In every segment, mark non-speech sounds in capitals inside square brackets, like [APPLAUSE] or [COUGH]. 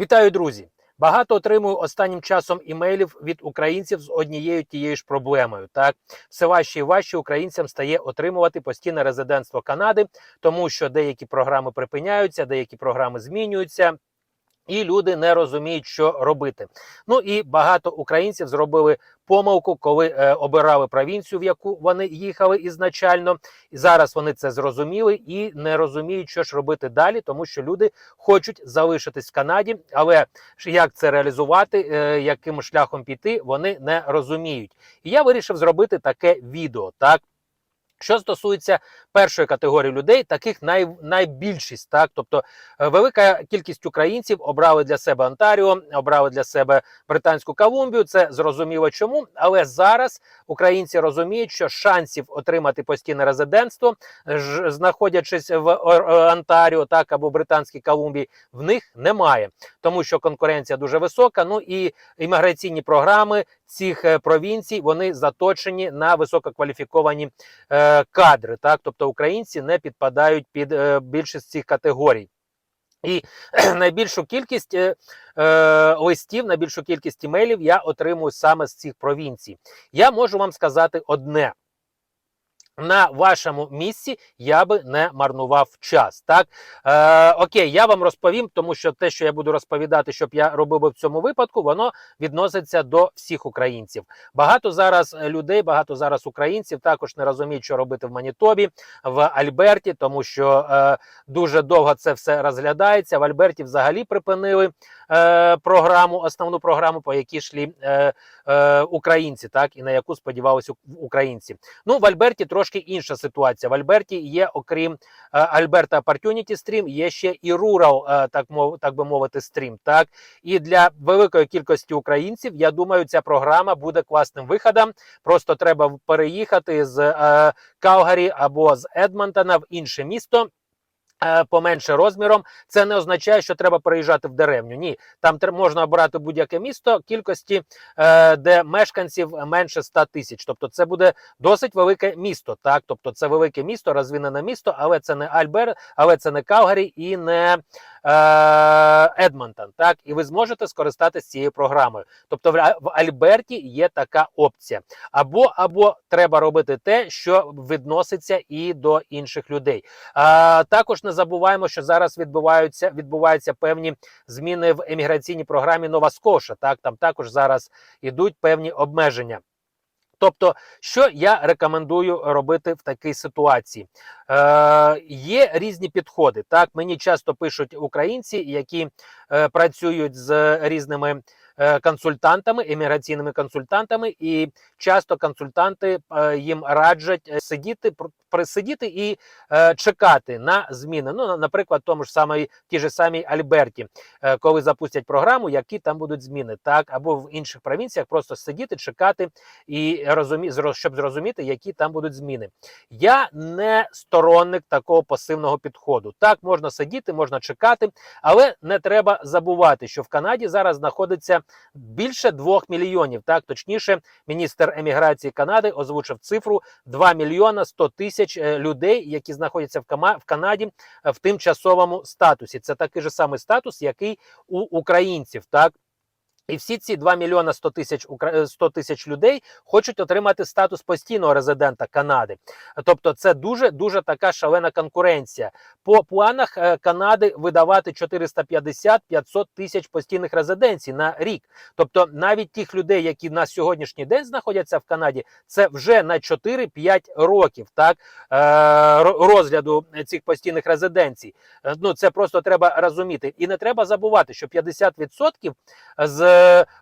Вітаю, друзі! Багато отримую останнім часом імейлів від українців з однією тією ж проблемою. Так, все важче і важче українцям стає отримувати постійне резидентство Канади, тому що деякі програми припиняються, деякі програми змінюються. І люди не розуміють, що робити. Ну і багато українців зробили помилку, коли е, обирали провінцію, в яку вони їхали ізначально. І зараз вони це зрозуміли і не розуміють, що ж робити далі, тому що люди хочуть залишитись в Канаді, але як це реалізувати, е, яким шляхом піти, вони не розуміють. І я вирішив зробити таке відео. Так. Що стосується першої категорії людей, таких най, найбільшість, так тобто е, велика кількість українців обрали для себе Онтаріо, обрали для себе Британську Колумбію. Це зрозуміло чому. Але зараз українці розуміють, що шансів отримати постійне резидентство, ж, знаходячись в Ор- Онтаріо, так або Британській Колумбії, в них немає, тому що конкуренція дуже висока. Ну і імміграційні програми цих е, провінцій вони заточені на висококваліфіковані е, кадри. Так, тобто українці не підпадають під е, більшість цих категорій. І [CLEARS THROAT] найбільшу кількість листів, найбільшу кількість імейлів я отримую саме з цих провінцій. Я можу вам сказати одне. На вашому місці я би не марнував час. Так е, окей, я вам розповім, тому що те, що я буду розповідати, щоб я робив би в цьому випадку, воно відноситься до всіх українців. Багато зараз людей, багато зараз українців також не розуміють, що робити в Манітобі, в Альберті, тому що е, дуже довго це все розглядається. В Альберті взагалі припинили е, програму, основну програму, по якій йшли е, е, українці, так і на яку сподівалися українці. Ну в Альберті трошки інша ситуація. В Альберті є, окрім Альберта Opportunity Stream, є ще і Rural, е, так мов так би мовити, стрім. Так і для великої кількості українців, я думаю, ця програма буде класним виходом. Просто треба переїхати з е, Калгарі або з Едмонтона в інше місто. Е, Поменше розміром, це не означає, що треба переїжджати в деревню. Ні, там можна обрати будь-яке місто кількості, е, де мешканців менше 100 тисяч. Тобто, це буде досить велике місто. Так, тобто, це велике місто, розвинене місто, але це не Альбер, але це не Калгарі і не е, Едмонтон. Так, і ви зможете скористатися цією програмою. Тобто, в, Альберті є така опція. Або або треба робити те, що відноситься і до інших людей. А, також не забуваємо, що зараз відбуваються відбуваються певні зміни в еміграційній програмі Нова Скоша. Так, там також зараз ідуть певні обмеження. Тобто, що я рекомендую робити в такій ситуації? Е, є різні підходи. Так, мені часто пишуть українці, які е, працюють з різними консультантами, еміграційними консультантами, і часто консультанти е, їм раджать е, сидіти, присидіти і е, чекати на зміни. Ну, наприклад, тому ж самій ті ж самій Альберті, е, коли запустять програму, які там будуть зміни, так або в інших провінціях просто сидіти, чекати і розумі, щоб зрозуміти, які там будуть зміни. Я не сторонник такого пасивного підходу. Так можна сидіти, можна чекати, але не треба забувати, що в Канаді зараз знаходиться більше двох мільйонів. Так, точніше, міністр еміграції Канади озвучив цифру 2 мільйона 100 тисяч е, людей, які знаходяться в Кама- в Канаді е, в тимчасовому статусі. Це такий же самий статус, який у українців. Так. І всі ці 2 мільйона 100 тисяч укра- е, 100 тисяч людей хочуть отримати статус постійного резидента Канади. Тобто, це дуже дуже така шалена конкуренція. По планах е, Канади видавати 450-500 тисяч постійних резиденцій на рік. Тобто, навіть тих людей, які на сьогоднішній день знаходяться в Канаді, це вже на 4-5 років так е, розгляду цих постійних резиденцій. Ну це просто треба розуміти, і не треба забувати, що 50% з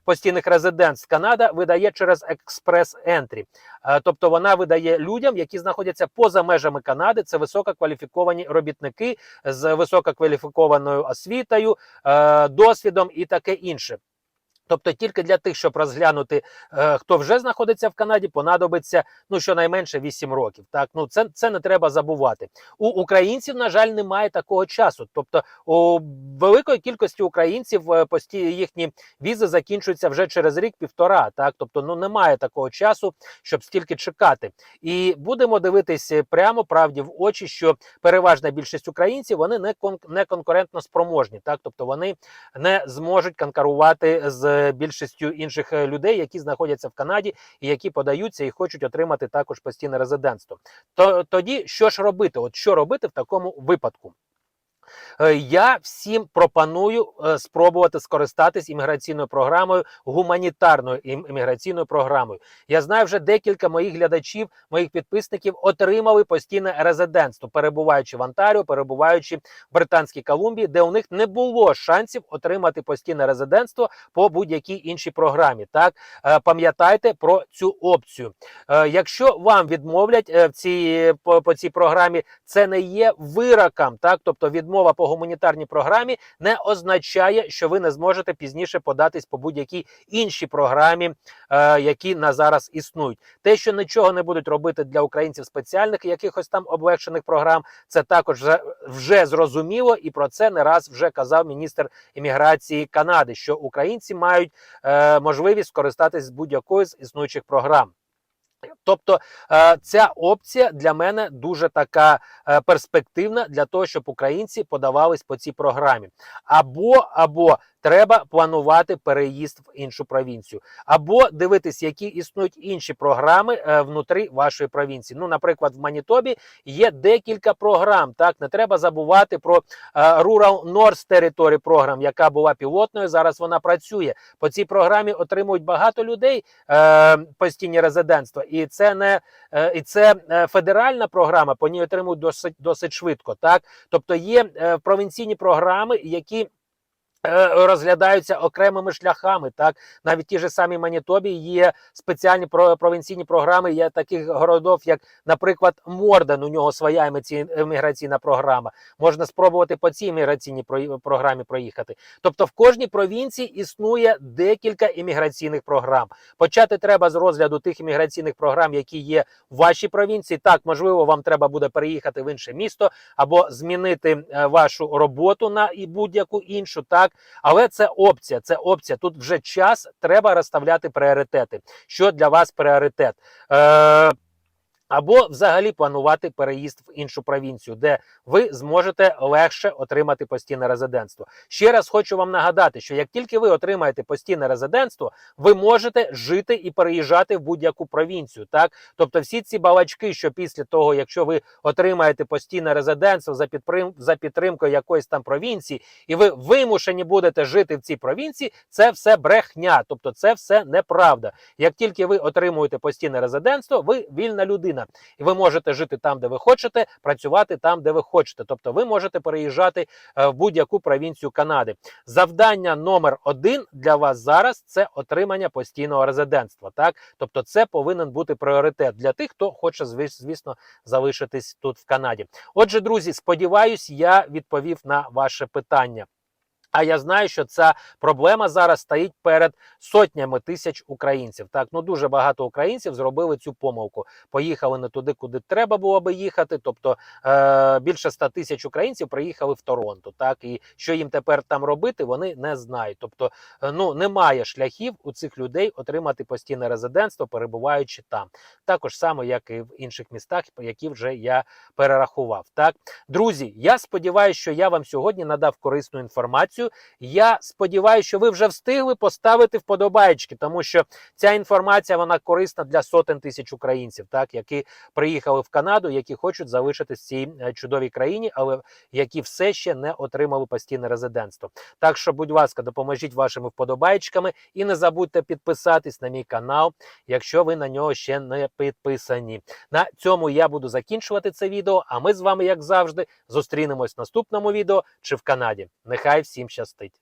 постійних резидентств Канада видає через експрес-ентрі. Е, Тобто вона видає людям, які знаходяться поза межами Канади. Це висококваліфіковані робітники з висококваліфікованою освітою, е, досвідом і таке інше. Тобто тільки для тих, щоб розглянути, е, хто вже знаходиться в Канаді, понадобиться ну щонайменше 8 років. Так, ну це, це не треба забувати. У українців, на жаль, немає такого часу. Тобто, у великої кількості українців е, пості їхні візи закінчуються вже через рік-півтора. Так, тобто, ну немає такого часу, щоб стільки чекати. І будемо дивитися прямо правді в очі, що переважна більшість українців вони не кон не конкурентно спроможні. Так, тобто вони не зможуть конкурувати з більшістю інших е, людей, які знаходяться в Канаді і які подаються і хочуть отримати також постійне резидентство. То тоді що ж робити? От що робити в такому випадку? Е, Я всім пропоную е, спробувати скористатись імміграційною програмою, гуманітарною імміграційною програмою. Я знаю, вже декілька моїх глядачів, моїх підписників отримали постійне резидентство, перебуваючи в Онтаріо, перебуваючи в Британській Колумбії, де у них не було шансів отримати постійне резидентство по будь-якій іншій програмі. Так Е, пам'ятайте про цю опцію. Якщо вам відмовлять в цій по, цій програмі, це не є вироком, так тобто відмова по гуманітарній програмі не означає, що ви не зможете пізніше податись по будь-якій іншій програмі, е, які на зараз існують. Те, що нічого не будуть робити для українців спеціальних якихось там облегшених програм, це також вже, вже зрозуміло, і про це не раз вже казав міністр імміграції Канади, що українці мають е, можливість скористатись будь-якої з існуючих програм. Тобто е, ця опція для мене дуже така е, перспективна для того, щоб українці подавались по цій програмі. Або або треба планувати переїзд в іншу провінцію, або дивитись, які існують інші програми е, внутрі вашої провінції. Ну, наприклад, в Манітобі є декілька програм. Так не треба забувати про Rural North Territory програм, яка була пілотною. Зараз вона працює. По цій програмі отримують багато людей постійні резидентства, і це не е, і це е, федеральна програма. По ній отримують досить досить швидко. Так, тобто є е, провінційні програми, які. Е, Розглядаються окремими шляхами, так навіть ті ж самі Манітобі є спеціальні про провінційні програми. Є таких городов, як, наприклад, Морден. У нього своя еміграційна програма. Можна спробувати по цій еміграційній про- програмі проїхати. Тобто, в кожній провінції існує декілька імміграційних програм. Почати треба з розгляду тих імміграційних програм, які є в вашій провінції. Так, можливо, вам треба буде переїхати в інше місто або змінити е, вашу роботу на і будь-яку іншу. Так, але це опція. Це опція. Тут вже час треба розставляти пріоритети. Що для вас пріоритет? Е, або взагалі планувати переїзд в іншу провінцію, де ви зможете легше отримати постійне резидентство. Ще раз хочу вам нагадати, що як тільки ви отримаєте постійне резидентство, ви можете жити і переїжджати в будь-яку провінцію. Так, тобто, всі ці балачки, що після того, якщо ви отримаєте постійне резидентство за підтрим... за підтримкою якоїсь там провінції, і ви вимушені будете жити в цій провінції, це все брехня, тобто це все неправда. Як тільки ви отримуєте постійне резидентство, ви вільна людина, і ви можете жити там, де ви хочете, працювати там, де ви хочете. Тобто, ви можете переїжджати е, в будь-яку провінцію Канади. Завдання номер один для вас зараз це отримання постійного резидентства. Так, тобто, це повинен бути пріоритет для тих, хто хоче звіс- звісно залишитись тут в Канаді. Отже, друзі, сподіваюсь, я відповів на ваше питання. А я знаю, що ця проблема зараз стоїть перед сотнями тисяч українців. Так, ну дуже багато українців зробили цю помилку. Поїхали не туди, куди треба було би їхати. Тобто е- більше 100 тисяч українців приїхали в Торонто. Так, і що їм тепер там робити, вони не знають. Тобто, е, ну немає шляхів у цих людей отримати постійне резидентство, перебуваючи там. Також само, як і в інших містах, які вже я перерахував. Так, друзі, я сподіваюся, що я вам сьогодні надав корисну інформацію. Я сподіваюся, що ви вже встигли поставити вподобайки, тому що ця інформація вона корисна для сотень тисяч українців, так які приїхали в Канаду, які хочуть залишитись в цій е, чудовій країні, але які все ще не отримали постійне резидентство. Так що, будь ласка, допоможіть вашими вподобайками і не забудьте підписатись на мій канал, якщо ви на нього ще не підписані. На цьому я буду закінчувати це відео. А ми з вами, як завжди, зустрінемось в наступному відео чи в Канаді. Нехай всім щастить!